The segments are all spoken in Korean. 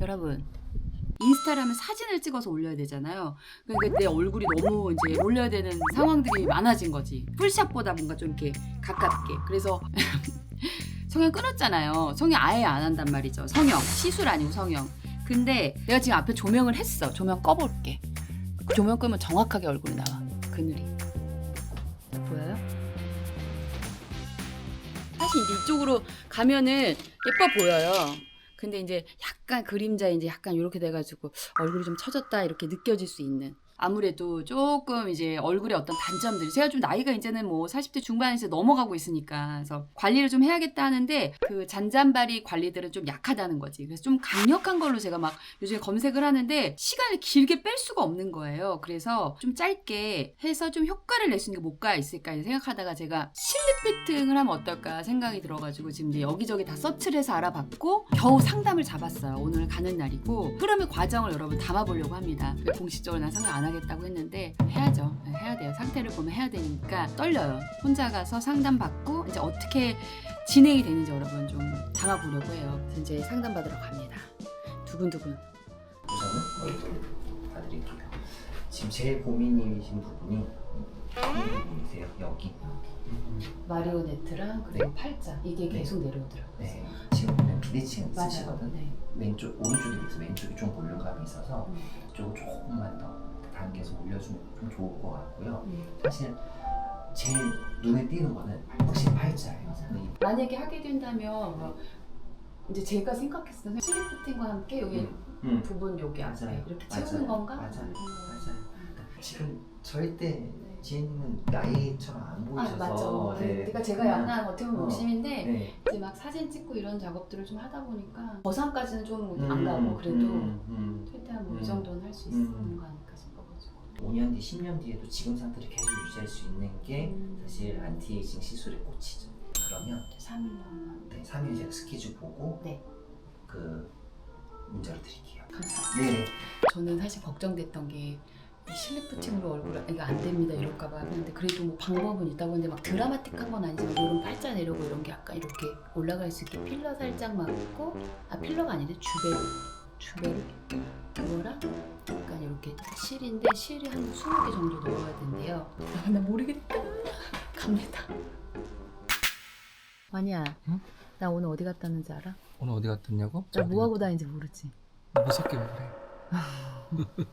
여러분 인스타라면 사진을 찍어서 올려야 되잖아요. 그러니까 내 얼굴이 너무 이제 올려야 되는 상황들이 많아진 거지. 풀샷보다 뭔가 좀 이렇게 가깝게. 그래서 성형 끊었잖아요. 성형 아예 안 한단 말이죠. 성형 시술 아니고 성형. 근데 내가 지금 앞에 조명을 했어. 조명 꺼볼게. 조명 끄면 정확하게 얼굴이 나와. 그늘이. 보여요? 사실 이쪽으로 가면은 예뻐 보여요. 근데 이제 약간 그림자 이제 약간 이렇게 돼가지고 얼굴이 좀 처졌다 이렇게 느껴질 수 있는 아무래도 조금 이제 얼굴에 어떤 단점들이 제가 좀 나이가 이제는 뭐 40대 중반에서 넘어가고 있으니까. 그래서 관리를 좀 해야겠다 하는데 그 잔잔바리 관리들은 좀 약하다는 거지. 그래서 좀 강력한 걸로 제가 막 요즘에 검색을 하는데 시간을 길게 뺄 수가 없는 거예요. 그래서 좀 짧게 해서 좀 효과를 낼 수 있는 게 뭐가 있을까 생각하다가 제가 실립 피팅을 하면 어떨까 생각이 들어가지고 지금 이제 여기저기 다 서치를 해서 알아봤고 겨우 상담을 잡았어요. 오늘 가는 날이고. 흐름의 과정을 여러분 담아보려고 합니다. 공식적으로 난 상담 안 하 겠다고 했는데 해야죠 네, 해야 돼요 상태를 보면 해야 되니까 떨려요 혼자 가서 상담 받고 이제 어떻게 진행이 되는지 여러분 좀 담아보려고 해요 그래서 이제 상담 받으러 갑니다 두근두근 우선은 얼굴 봐드릴게요. 지금 제일 고민이신 부분이 이 부분이세요. 여기. 마리오네트랑 그리고 팔자 이게 계속 내려오더라고요 네. 지금 보면 비대칭 맞아요 있으시거든. 네. 왼쪽 오른쪽에 비해서 왼쪽이 좀 볼륨감이 있어서 음. 이쪽을 조금만 더 당겨서 올려주면 좀 좋을 것 같고요. 음. 사실 제일 눈에 띄는 거는 확실히 팔자예요. 맞아요. 근데 이 만약에 하게 된다면 뭐 이제 제가 생각했을 때 피팅과 함께 여기 음. 부분 여기 앞에 맞아요. 이렇게 맞아요. 채우는 건가? 맞아요. 음. 맞아요. 그러니까 지금 절대 지혜님은 나이처럼 안 아 보이셔서 맞죠. 네. 그러니까 제가 약간 어떻게 보면 어. 욕심인데 네. 이제 막 사진 찍고 이런 작업들을 좀 하다 보니까 거상까지는 좀안 음, 가고 그래도 음, 음. 최대한 뭐 이 음. 정도는 할수 음. 있는 거 아닐까 싶어가지고. 5년 뒤, 10년 뒤에도 지금 상태를 계속 유지할 수 있는 게 음. 사실 안티에이징 시술의 꽃이죠. 그러면 3일 동안. 네, 3일 제가 스케줄 보고 네. 그 문자를 드릴게요. 감사합니다. 네. 저는 사실 걱정됐던 게이 실리프팅으로 얼굴 이거 안 됩니다 이럴까봐 했는데 그래도 뭐 방법은 있다고 했는데 막 드라마틱한 건 아니지만 이런 팔자 내려고 이런 게 약간 이렇게 올라갈 수 있게 필러 살짝 맞고 아 필러가 아닌데 주베 르 주베르 그거랑 약간 이렇게 실인데 실이 한 20개 정도 넣어야 된대요 아, 나 모르겠다 갑니다 완이야 응? 나 오늘 어디 갔다 왔는지 알아? 오늘 어디 갔었냐고? 나 뭐 하고 다니는지 모르지 무섭게 그래.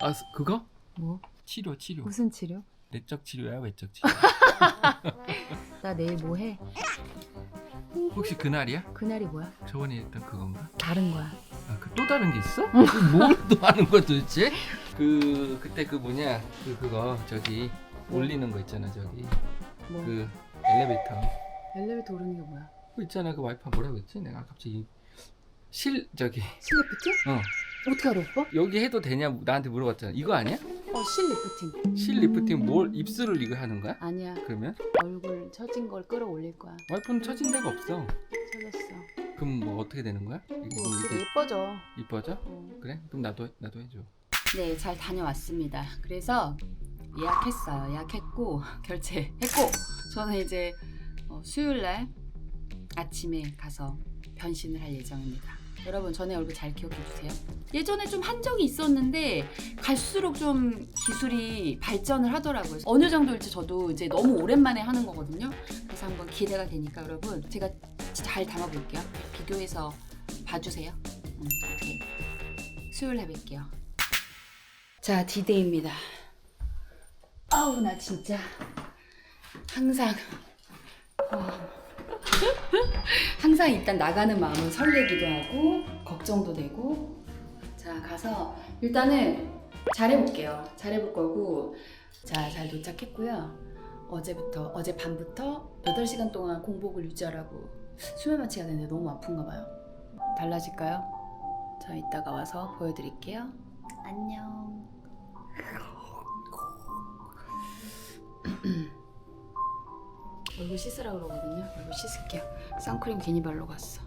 아 스- 그거? 뭐? 치료 치료. 무슨 치료? 내적 치료야 외적 치료. 나 내일 뭐 해? 혹시 그날이야? 그날이 뭐야? 저번에 했던 그건가? 다른 거야. 아 그 또 다른 게 있어? 뭘 또 하는 거야 도대체? 그 그때 그 뭐냐 그 그거 저기 뭐? 올리는 거 있잖아 저기 뭐 그 엘리베이터 엘리베이터 오르는 게 뭐야? 그 있잖아 그 와이파 뭐라고 했지? 내가 갑자기 실 저기 실리프팅? 어 어떻게 알아 오빠? 여기 해도 되냐 나한테 물어봤잖아 이거 아니야? 어 실 리프팅. 실 리프팅 뭘 입술을 이거 하는 거야? 아니야. 그러면 얼굴 처진 걸 끌어올릴 거야. 와이프는 처진 데가 없어. 처졌어. 그럼 뭐 어떻게 되는 거야? 이거 뭐뭐 어떻게 이게 예뻐져. 이뻐져? 어. 그래? 그럼 나도 나도 해줘. 네, 잘 다녀왔습니다. 그래서 예약했어요. 예약했고 결제했고 저는 이제 어, 수요일 날 아침에 가서 변신을 할 예정입니다. 여러분 전에 얼굴 잘 기억해 주세요. 예전에 좀 한 적이 있었는데 갈수록 좀 기술이 발전을 하더라고요. 어느 정도일지 저도 이제 너무 오랜만에 하는 거거든요. 그래서 한번 기대가 되니까 여러분 제가 잘 담아볼게요. 비교해서 봐주세요. 음, 이렇게 수요일 날 뵐게요. 자, 디데이입니다. 아우, 나 진짜 항상 어, 항상 일단 나가는 마음은 설레기도 하고 걱정도 되고 자, 가서 일단은 잘해볼게요. 잘해볼 거고 자, 잘 도착했고요. 어제부터 어제 밤부터 8시간 동안 공복을 유지하라고 수면 마취가 되는데 너무 아픈가 봐요. 달라질까요? 자, 이따가 와서 보여드릴게요. 안녕. 얼굴 씻으라 그러거든요. 얼굴 씻을게요. 선크림 괜히 바르고 갔어.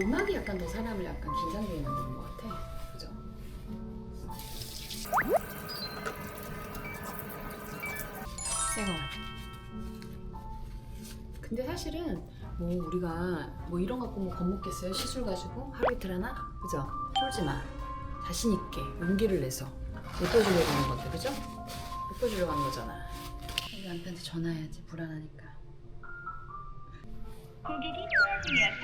음악이 약간 더 사람을 약간 긴장되게 만드는 것 같아. 그죠? 생얼. 근데 사실은 뭐 우리가 뭐 이런 갖고 뭐 겁먹겠어요? 시술 가지고 하루 이틀 하나? 그죠? 쫄지 마. 자신 있게 용기를 내서 예뻐지려고 하는 건데 그죠? 예뻐지려고 하는 거잖아. 우리 남편한테 전화해야지 불안하니까. 고객이 중이어서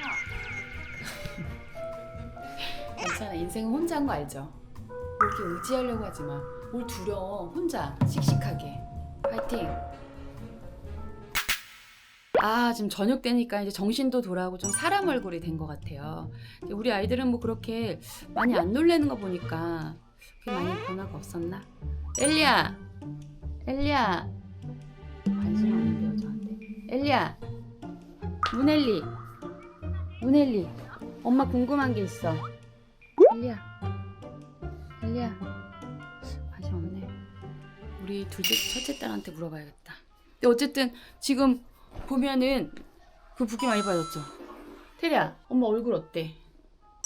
괜찮아 인생은 혼자 한거 알죠? 뭐 이렇게 의지하려고 하지 마. 뭘 두려워 혼자 씩씩하게 파이팅. 아 지금 저녁 되니까 이제 정신도 돌아오고 좀 사람 얼굴이 된 것 같아요. 우리 아이들은 뭐 그렇게 많이 안 놀래는 거 보니까 그렇게 많이 변화가 없었나? 엘리야, 엘리야 관심 없는데요 저한테. 엘리야, 문엘리, 문엘리, 엄마 궁금한 게 있어. 엘리야, 엘리야, 관심 없네. 우리 둘째, 첫째 딸한테 물어봐야겠다. 근데 어쨌든 지금 보면은 그 붓기 많이 빠졌죠. 테리야, 엄마 얼굴 어때?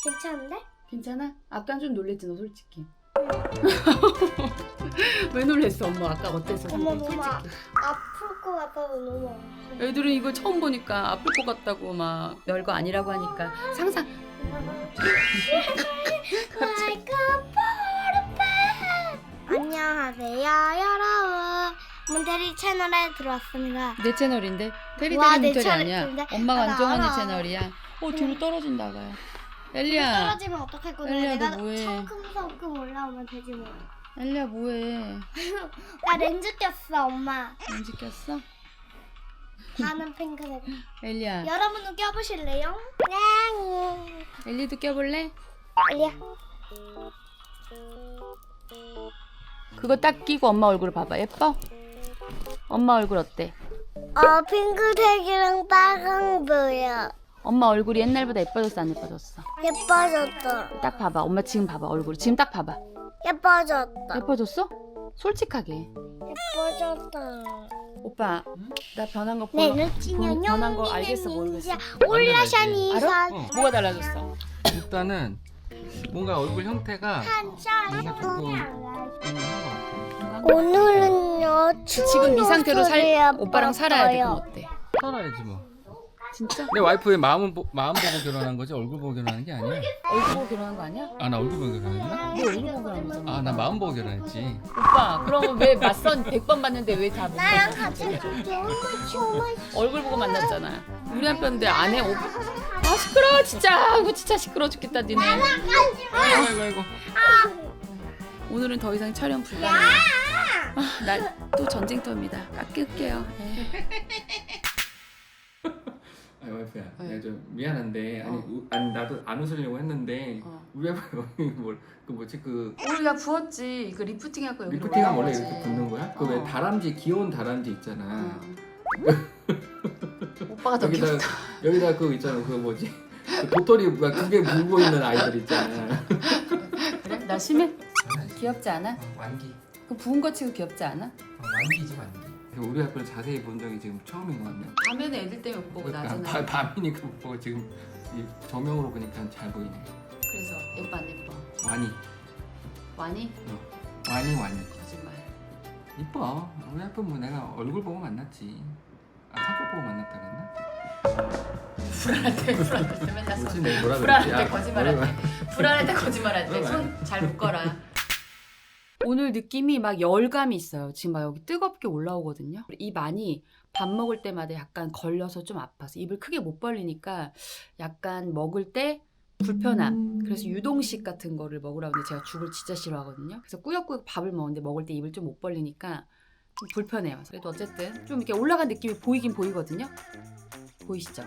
괜찮은데? 괜찮아? 아까 좀 놀랬지 너 솔직히. 왜 놀랬어 엄마 아까 어땠어? 솔직히. 어머. 아플 것 같아서 너무 아파. 애들은 이거 처음 보니까 아플 것 같다고 막 별거 아니라고 하니까 상상 안녕하세요 여러분 문테리 채널에 들어왔습니다 내 채널인데 테리 와, 테리 내 문철이 채널- 아니야. 근데 엄마가 나 안정환이 알아. 채널이야. 어 뒤로 떨어진다 아가야. 엘리야, 떨어지면 어떡할 건데 엘리야, 내가 뭐해? 성큼성큼 올라오면 되지 뭐. 엘리야 뭐해? 나 렌즈 꼈어 엄마 렌즈 꼈어? 반은 핑크색 엘리야, 여러분도 껴보실래요? 네 엘리도 껴볼래? 엘리야 그거 딱 끼고 엄마 얼굴 봐봐. 예뻐? 엄마 얼굴 어때? 어 핑크색이랑 빨강 보여 엄마 얼굴이 옛날보다 예뻐졌어 안 예뻐졌어? 예뻐졌다 딱 봐봐. 엄마 지금 봐봐 얼굴. 지금 딱 봐봐. 예뻐졌다 예뻐졌어? 솔직하게. 예뻐졌다 오빠, 나 변한 거 네, 보여. 눈치는 변한 거 알겠어 모르겠어. 올라샤니 알아? 산 어. 뭐가 달라졌어? 일단은 뭔가 얼굴 형태가 뭔가 조금. 오늘은요 지금 이 상태로 살 오빠랑 살아야 돼. 어때? 살아야지 뭐. 진짜? 내 와이프의 마음은 보, 마음 보고 결혼한 거지 얼굴 보고 결혼한 게 아니야. 얼굴 보고 결혼한 거 아니야? 아 나 얼굴 보고 결혼했나? 너 얼굴 보고 결혼한 거잖아. 아 나 마음 보고 결혼했지. 오빠, 그러면 왜 맞선 100번 봤는데 왜 다 못 나랑 봤어? 같이 정말 얼굴 보고 만났잖아. 우리 남편인데 아내 오... 아 시끄러워 진짜. 아이고 진짜 시끄러워 죽겠다 니네. 아이고 아이고 아이고. 오늘은 더 이상 촬영 불가능. 아, 날 또 전쟁터입니다. 깎을게요. 네. 아 니 와이프야, 네. 내가 좀 미안한데 아니, 어. 우, 아니 나도 안 웃으려고 했는데 어. 우리 와이프가 뭘그 뭐지 그 우리가 부었지. 그 리프팅 하고 여기 리프팅은 원래 이렇게 붙는 거야? 그 왜 어. 다람쥐 귀여운 다람쥐 있잖아. 오빠가 더 여기다 귀엽다. 여기다 그 있잖아 그 뭐지 그 도토리 막 그게 물고 있는 아이들 있잖아. 그래? 나 심해? 귀엽지 않아? 어, 완기. 그 부은 거 치고 귀엽지 않아? 어, 완기지 완기. 우리 와이프를 자세히 본 적이 지금 처음인 것 같네. 밤에는 애들 때문에 못 보고 그러니까 낮에는 바- 밤이니까 못 보고 지금 이 조명으로 보니까 잘 보이네. 그래서 예뻐 안 예뻐? 완이, 많이? 완이 완이. 거짓말 이뻐. 우리 와이프 뭐 내가 얼굴 보고 만났지. 아 성격 보고 만났다 그랬나? 불안할 때 불안할 때 맨날 손 뭐지 내가 뭐라 불안할 그랬지? 때 거짓말할 때 불안할 때 거짓말할 때 손 잘 묶어라 오늘 느낌이 막 열감이 있어요. 지금 막 여기 뜨겁게 올라오거든요. 입 안이 밥 먹을 때마다 약간 걸려서 좀 아파서 입을 크게 못 벌리니까 약간 먹을 때 불편함. 그래서 유동식 같은 거를 먹으라고 하는데 제가 죽을 진짜 싫어하거든요. 그래서 꾸역꾸역 밥을 먹는데 먹을 때 입을 좀 못 벌리니까 좀 불편해요. 그래도 어쨌든 좀 이렇게 올라간 느낌이 보이긴 보이거든요. 보이시죠?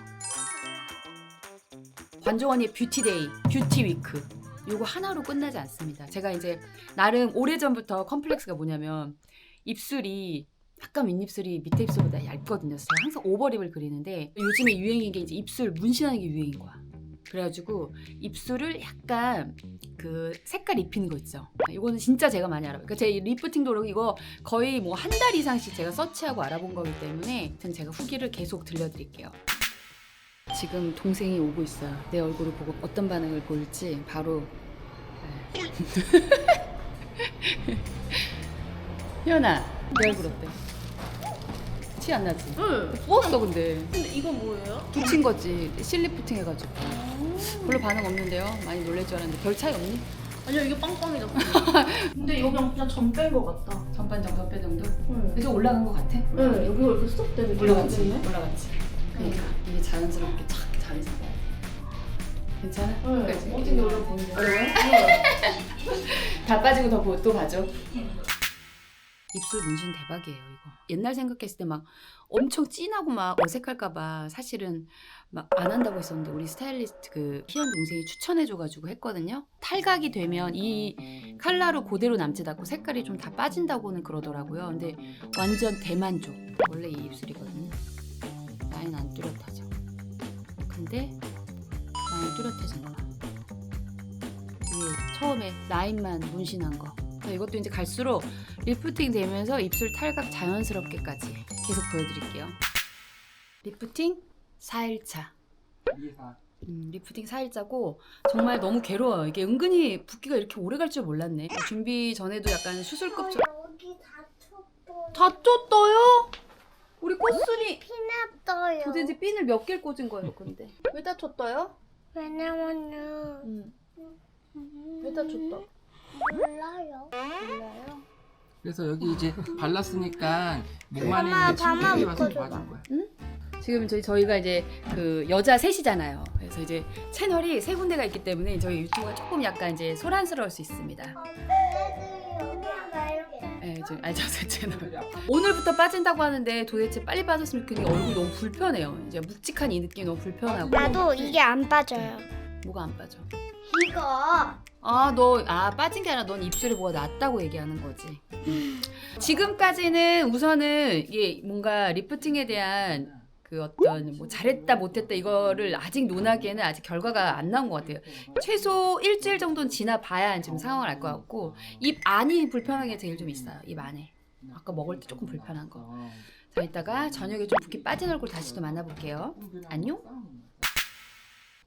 관종원의 뷰티데이, 뷰티 위크. 요거 하나로 끝나지 않습니다. 제가 이제 나름 오래전부터 컴플렉스가 뭐냐면 입술이 약간 윗입술이 밑에 입술보다 얇거든요. 그래서 항상 오버립을 그리는데 요즘에 유행인 게 이제 입술 문신하는 게 유행인 거야. 그래가지고 입술을 약간 그 색깔 입히는 거 있죠. 이거는 진짜 제가 많이 알아요. 그러니까 제 리프팅도 그렇고 이거 거의 뭐 한 달 이상씩 제가 서치하고 알아본 거기 때문에 전 제가 후기를 계속 들려드릴게요. 지금 동생이 오고 있어요. 내 얼굴을 보고 어떤 반응을 보일지 바로. 네. 현아, 내 얼굴 어때? 티 안 나지? 응. 부었어 근데. 근데 이건 뭐예요? 붙인 거지. 실리프팅 해가지고. 별로 반응 없는데요. 많이 놀랄 줄 알았는데 별 차이 없니? 아니요 이게 빵빵해졌어. 근데 여기 그냥 전뺀것 같다. 전반 정도 배 정도? 응. 그래서 올라간 것 같아? 네 여기가 이렇게 쏙 되게 올라갔지. 올라갔지. 그러니까 이게 자연스럽게 착 자연스럽게. 괜찮아? 네. 그치? 어떻게 어려워 보이죠? 어려워요? 다 빠지고 더 보- 또 가죠. 입술 문신 대박이에요 이거. 옛날 생각했을 때 막 엄청 진하고 막 어색할까봐 사실은 막 안 한다고 했었는데 우리 스타일리스트 그 희연 동생이 추천해줘가지고 했거든요. 탈각이 되면 이 컬러로 그대로 남지 않고 색깔이 좀 다 빠진다고는 그러더라고요. 근데 완전 대만족. 원래 이 입술이거든요. 라인 안 뚜렷하죠. 근데 라인 뚜렷해진 거야. 이게 처음에 라인만 문신한 거. 이것도 이제 갈수록 리프팅 되면서 입술 탈각 자연스럽게까지 계속 보여드릴게요. 리프팅 4일차. 음, 리프팅 4일차고 정말 너무 괴로워요. 이게 은근히 붓기가 이렇게 오래 갈 줄 몰랐네. 준비 전에도 약간 수술급 저... 여기 다쳤어요. 다쳤어요? 우리 꽃순이 피났어요. 도대체 핀을 몇 개를 꽂은 거예요, 근데? 왜 다쳤어요? 왜냐면은 음, 왜 다쳤다? 몰라요. 몰라요. 그래서 여기 이제 발랐으니까 목만에 엄마, 있는 밥만 침대에 와서 묶어줘봐. 도와줄 거야. 지금 저희 저희가 이제 그 여자 셋이잖아요. 그래서 이제 채널이 세 군데가 있기 때문에 저희 유튜브가 조금 약간 이제 소란스러울 수 있습니다. 예, 지금 알죠, 제 채널. 오늘부터 빠진다고 하는데 도대체 빨리 빠졌으면 좋겠는데 얼굴이 너무 불편해요. 이제 묵직한 이 느낌 이 너무 불편하고. 나도 이게 안 빠져요. 뭐가 안 빠져? 이거 아, 너, 아, 빠진 게 아니라 넌 입술이 뭐가 낫다고 얘기하는 거지. 지금까지는 우선은 이게 뭔가 리프팅에 대한 그 어떤 뭐 잘했다 못했다 이거를 아직 논하기에는 아직 결과가 안 나온 것 같아요. 최소 일주일 정도는 지나봐야 지금 상황을 알 것 같고 입 안이 불편한 게 제일 좀 있어요. 입 안에. 아까 먹을 때 조금 불편한 거. 자, 이따가 저녁에 좀 붓기 빠진 얼굴 다시 또 만나볼게요. 안녕?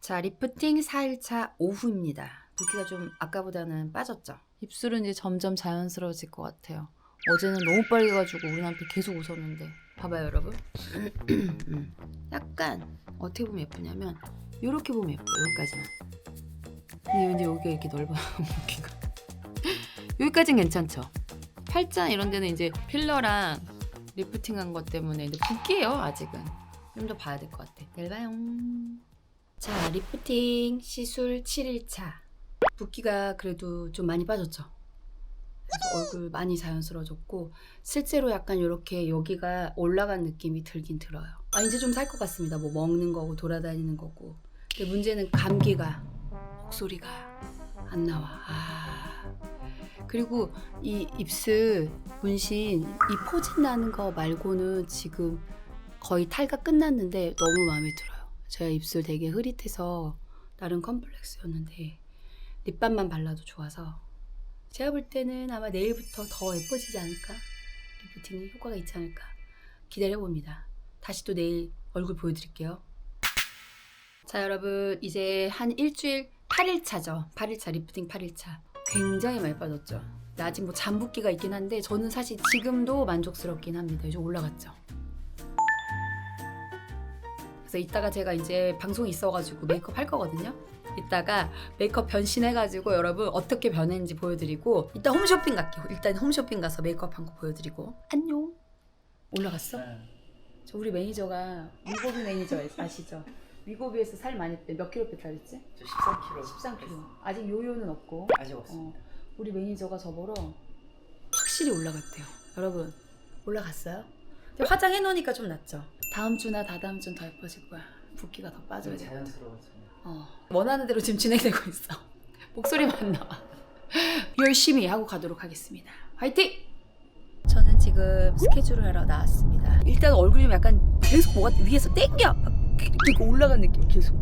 자, 리프팅 4일차 오후입니다. 붓기가 좀 아까보다는 빠졌죠. 입술은 이제 점점 자연스러워질 것 같아요. 어제는 너무 빨개가지고 우리 남편 계속 웃었는데. 봐봐요 여러분. 음. 약간 어떻게 보면 예쁘냐면 이렇게 보면 예뻐요 여기까지는 근데 이제 여기가 이렇게 넓어요 여기까지는 괜찮죠? 팔자 이런 데는 이제 필러랑 리프팅한 것 때문에 이제 붓기예요 아직은. 좀 더 봐야 될 것 같아. 내일 봐요. 자 리프팅 시술 7일차. 붓기가 그래도 좀 많이 빠졌죠 그래서 얼굴 많이 자연스러워졌고 실제로 약간 이렇게 여기가 올라간 느낌이 들긴 들어요. 아 이제 좀 살 것 같습니다. 뭐 먹는 거고 돌아다니는 거고. 근데 문제는 감기가 목소리가 안 나와. 아 그리고 이 입술 문신 이 포진 나는 거 말고는 지금 거의 탈각 끝났는데 너무 마음에 들어요. 제가 입술 되게 흐릿해서 나름 컴플렉스였는데 립밤만 발라도 좋아서 제가 볼 때는 아마 내일부터 더 예뻐지지 않을까? 리프팅이 효과가 있지 않을까? 기다려 봅니다. 다시 또 내일 얼굴 보여드릴게요. 자, 여러분 이제 한 일주일 8일차죠. 8일차 리프팅 8일차. 굉장히 많이 빠졌죠. 아직 뭐 잠붓기가 있긴 한데 저는 사실 지금도 만족스럽긴 합니다. 이제 올라갔죠. 그래서 이따가 제가 이제 방송이 있어가지고 메이크업 할 거거든요. 이따가 메이크업 변신해가지고 여러분 어떻게 변했는지 보여드리고 이따 홈쇼핑 갈게요. 일단 홈쇼핑 가서 메이크업 한 거 보여드리고 안녕. 올라갔어? 저 우리 매니저가 위고비 매니저 아시죠? 위고비에서 살 많이 빼. 몇 킬로 뺐다 그랬지? 저 13kg 13킬로. 아직 요요는 없고 아직 어, 없습니다. 우리 매니저가 저보러 확실히 올라갔대요. 여러분 올라갔어요? 화장해 놓으니까 좀 낫죠. 다음 주나 다다음 주는 더 예뻐질 거야. 붓기가 더 빠져야 돼. 자연스러워서. 어, 원하는 대로 지금 진행되고 있어. 목소리만 나와. 열심히 하고 가도록 하겠습니다. 화이팅! 저는 지금 스케줄을 하러 나왔습니다. 일단 얼굴이 좀 약간 계속 뭐가 위에서 땡겨! 막 그리고 올라간 느낌 계속.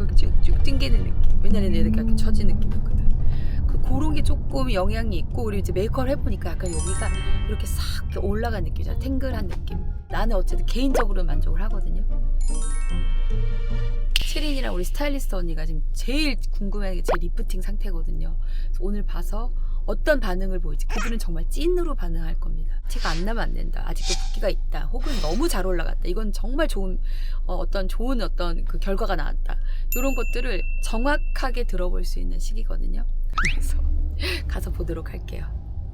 여기 쭉쭉 땡기는 느낌. 옛날에는 이렇게 처진 느낌이었거든. 그 그런 게 조금 영향이 있고 그리고 이제 메이크업을 해보니까 약간 여기가 이렇게 싹 올라간 느낌이잖아. 탱글한 느낌. 나는 어쨌든 개인적으로 만족을 하거든요. 채린이랑 우리 스타일리스트 언니가 지금 제일 궁금해하는 게제 리프팅 상태거든요. 오늘 봐서 어떤 반응을 보이지? 그들은 정말 찐으로 반응할 겁니다. 티가 안 나면 안 된다. 아직도 붓기가 있다. 혹은 너무 잘 올라갔다. 이건 정말 좋은 어, 떤 좋은 어떤 그 결과가 나왔다. 이런 것들을 정확하게 들어볼 수 있는 시기거든요. 그래서 가서 보도록 할게요.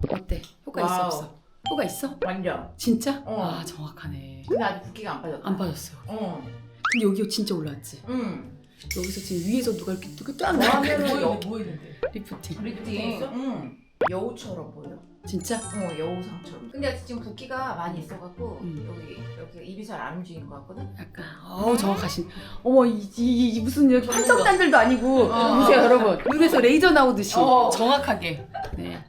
어때? 효과 있어 와우. 없어? 효과 있어? 완전. 진짜? 어. 아 정확하네. 근데 아직 붓기가 안 빠졌다. 안 빠졌어요. 어. 근데 여기 진짜 올라왔지. 응. 여기서 지금 위에서 누가 이렇게 누가 딱뭐 나가는 여기 보이는데? 리프팅. 리프팅 있어? 응. 여우처럼 보여. 진짜? 어, 여우상처럼. 근데 지금 붓기가 많이 있어갖고 음. 여기 여기 입이 잘 안 움직인 것 같거든. 약간 어우 정확하신. 어머 이, 이, 이 무슨 여기 판정단들도 아니고 어. 보세요 여러분. 눈에서 레이저 나오듯이 어. 정확하게. 네.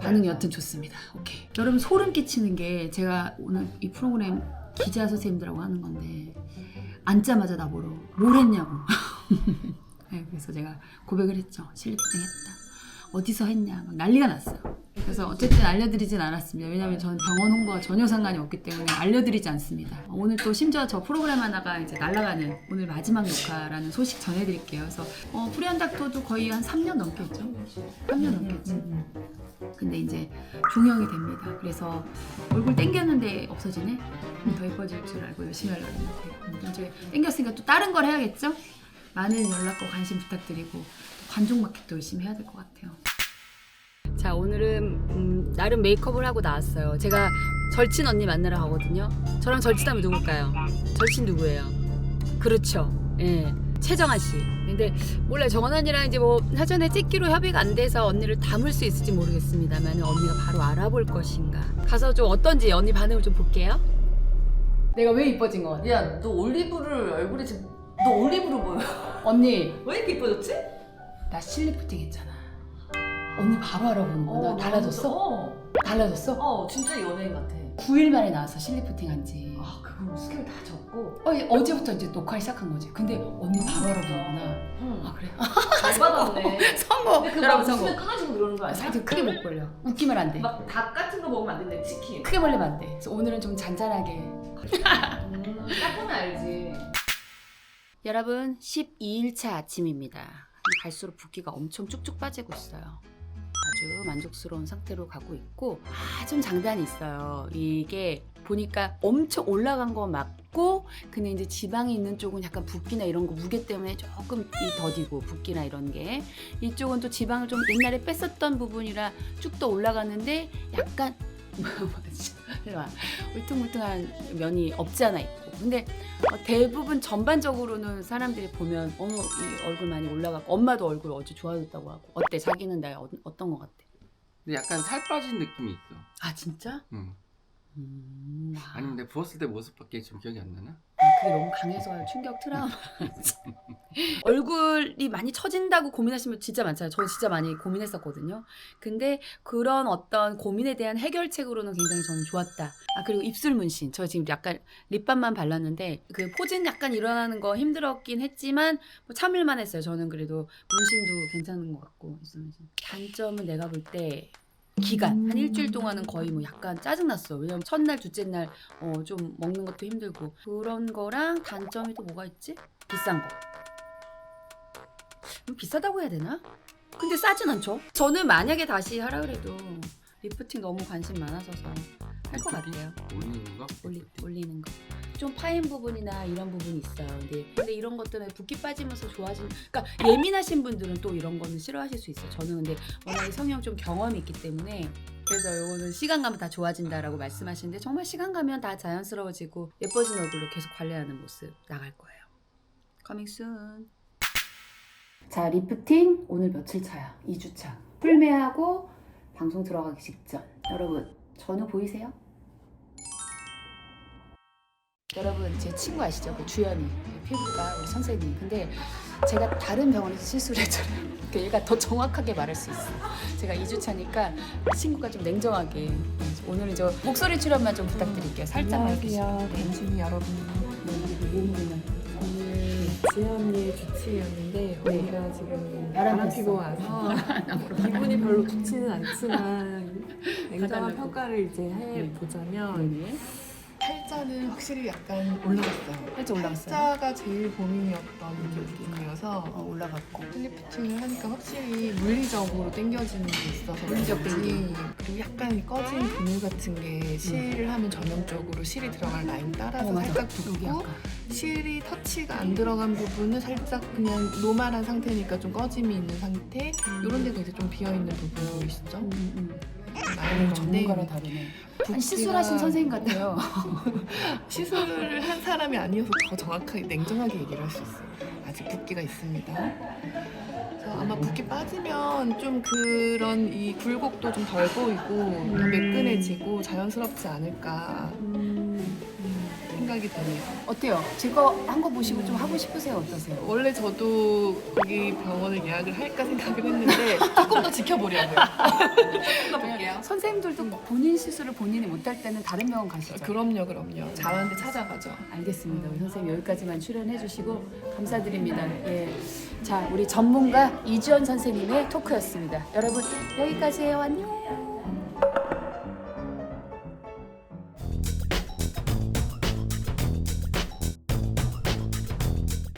반응이 여튼 좋습니다. 오케이. 여러분 소름 끼치는 게 제가 오늘 이 프로그램 기자 선생님들하고 하는 건데 앉자마자 나보러 뭘 했냐고. 네, 그래서 제가 고백을 했죠. 실리프팅 했다. 어디서 했냐 막 난리가 났어요. 그래서 어쨌든 알려드리진 않았습니다. 왜냐하면 저는 병원 홍보와 전혀 상관이 없기 때문에 알려드리지 않습니다. 오늘 또 심지어 저 프로그램 하나가 이제 날아가는 오늘 마지막 녹화라는 소식 전해드릴게요. 그래서 어, 프리한 닥터도 거의 한 3년 넘겠죠. 3년 넘겠지. 근데 이제 중형이 됩니다. 그래서 얼굴 땡겼는데 없어지네? 더 예뻐질 줄 알고 열심히 하려고 했는데 나중에 땡겼으니까 또 다른 걸 해야겠죠? 많은 연락과 관심 부탁드리고 관종 마켓도 열심히 해야 될 것 같아요. 자 오늘은 음, 나름 메이크업을 하고 나왔어요. 제가 절친 언니 만나러 가거든요. 저랑 절친하면 누굴까요? 절친 누구예요? 그렇죠. 예. 최정아 씨. 근데 몰라요. 정원 언니랑 이제 뭐 사전에 찍기로 협의가 안 돼서 언니를 담을 수 있을지 모르겠습니다만 언니가 바로 알아볼 것인가. 가서 좀 어떤지 언니 반응을 좀 볼게요. 내가 왜 이뻐진 것 같아? 야, 너 올리브를 얼굴에 지금 너 올리브로 보여. 언니 왜 이렇게 이뻐졌지? 나 실리프팅 했잖아. 언니 바로 알아보는 거야. 나 달라졌어? 어. 달라졌어? 어, 진짜 연예인 같아. 9일 만에 나와서 실리프팅 한지. 아, 그럼 스케일 다 졌고. 어, 어제부터 이제 녹화를 시작한 거지. 근데 언니 바로 알아보는구나. 응. 아 그래? 잘 받았네. 성공. 근데 그거 여러분 웃으면 성공. 끊어지고 그러는 거 아니야? 살짝 크게 못 벌려. 웃기면 안 돼. 막 닭 같은 거 먹으면 안 된대, 치킨. 크게 벌리면 안 돼. 그래서 오늘은 좀 잔잔하게. 음, 딱 보면 알지. 여러분 12일차 아침입니다. 갈수록 붓기가 엄청 쭉쭉 빠지고 있어요. 아주 만족스러운 상태로 가고 있고 아, 좀 장단이 있어요. 이게 보니까 엄청 올라간 거 맞고 근데 이제 지방이 있는 쪽은 약간 붓기나 이런 거 무게 때문에 조금 이 더디고 붓기나 이런 게 이쪽은 또 지방을 좀 옛날에 뺐었던 부분이라 쭉 더 올라가는데 약간. 울퉁불퉁한 면이 없지 않아 있고 근데 어, 대부분 전반적으로는 사람들이 보면 어머 이 얼굴 많이 올라가고 엄마도 얼굴 어제 좋아졌다고 하고 어때 자기는 나 어, 어떤 거 같아? 근데 약간 살 빠진 느낌이 있어. 아 진짜? 응. 음, 아, 아니면 내가 부었을 때 모습밖에 좀 기억이 안 나나? 아, 그게 너무 강해서 충격 트라우마. 얼굴이 많이 처진다고 고민하시면 진짜 많잖아요. 저 진짜 많이 고민했었거든요. 근데 그런 어떤 고민에 대한 해결책으로는 굉장히 저는 좋았다. 아 그리고 입술 문신. 저 지금 약간 립밤만 발랐는데 그 포진 약간 일어나는 거 힘들었긴 했지만 뭐 참을만 했어요. 저는 그래도 문신도 괜찮은 것 같고. 단점은 내가 볼때 기간 한 일주일 동안은 거의 뭐 약간 짜증 났어요. 왜냐면 첫날 둘째 날 어 좀 먹는 것도 힘들고 그런 거랑 단점이 또 뭐가 있지? 비싼 거. 음, 비싸다고 해야 되나? 근데 싸진 않죠. 저는 만약에 다시 하라 그래도 리프팅 너무 관심 많아서서 할것 같아요. 올리는 거? 올리, 올리는 거. 좀 파인 부분이나 이런 부분이 있어요. 근데, 근데 이런 것 때문에 붓기 빠지면서 좋아지는, 그러니까 예민하신 분들은 또 이런 거는 싫어하실 수 있어요. 저는 근데 워낙에 성형 좀 경험이 있기 때문에 그래서 요거는 시간 가면 다 좋아진다라고 말씀하시는데 정말 시간 가면 다 자연스러워지고 예뻐진 얼굴로 계속 관리하는 모습 나갈 거예요. Coming soon. 자, 리프팅 오늘 며칠 차야? 2주 차. 풀메하고 방송 들어가기 직전. 여러분, 전후 보이세요? 여러분 제 친구 아시죠? 그 주연이 피부과 우리 선생님. 근데 제가 다른 병원에서 실수를 했잖아요. 그러니까 얘가 더 정확하게 말할 수 있어. 제가 2주 차니까 친구가 좀 냉정하게 오늘은 저 목소리 출연만 좀 부탁드릴게요. 살짝만. 안녕하세요, 당신이 여러분. 몸무게는 오늘 지연이의 주치의였는데 네. 언니가 지금 바람. 피고 와서 기분이 별로 좋지는 않지만 냉정한. 평가를 이제 네. 해보자면 숫자는 확실히 약간 올라갔어요. 살짝 올라갔어요. 숫자가 제일 고민이었던 느낌이어서 어, 올라갔고. 슬리프팅을 하니까 확실히 물리적으로 당겨지는 게 있어서 물리적 그런지 그리고 약간 꺼진 근육 같은 게 실을 하면 전형적으로 실이 들어갈 라인 따라서 어. 살짝 여기 붓고 약간. 실이 터치가 안 들어간 부분은 살짝 그냥 노멀한 상태니까 좀 꺼짐이 있는 상태 이런 데가 이제 좀 비어 있는 부분 보이시죠? 음, 음, 음. 나이는 전문가랑 다르네. 아니, 시술하신 선생님 같아요. 시술을 한 사람이 아니어서 더 정확하게 냉정하게 얘기를 할 수 있어요. 아직 붓기가 있습니다. 그래서 아마 붓기 빠지면 좀 그런 이 굴곡도 좀 덜 보이고 더 매끈해지고 자연스럽지 않을까 음, 생각이 드네요. 어때요? 제거 한 거 보시고 좀 하고 싶으세요? 어떠세요? 원래 저도 거기 병원을 예약을 할까 생각을 했는데 조금 더 지켜보려고요. 조금 더 볼게요. 선생님들도 본인 시술을 본인이 못할 때는 다른 병원 가시죠? 그럼요, 그럼요. 잘하는데 찾아가죠. 알겠습니다. 우리 선생님 여기까지만 출연해 주시고 감사드립니다. 예. 자, 우리 전문가 이주연 선생님의 토크였습니다. 여러분 여기까지예요. 안녕.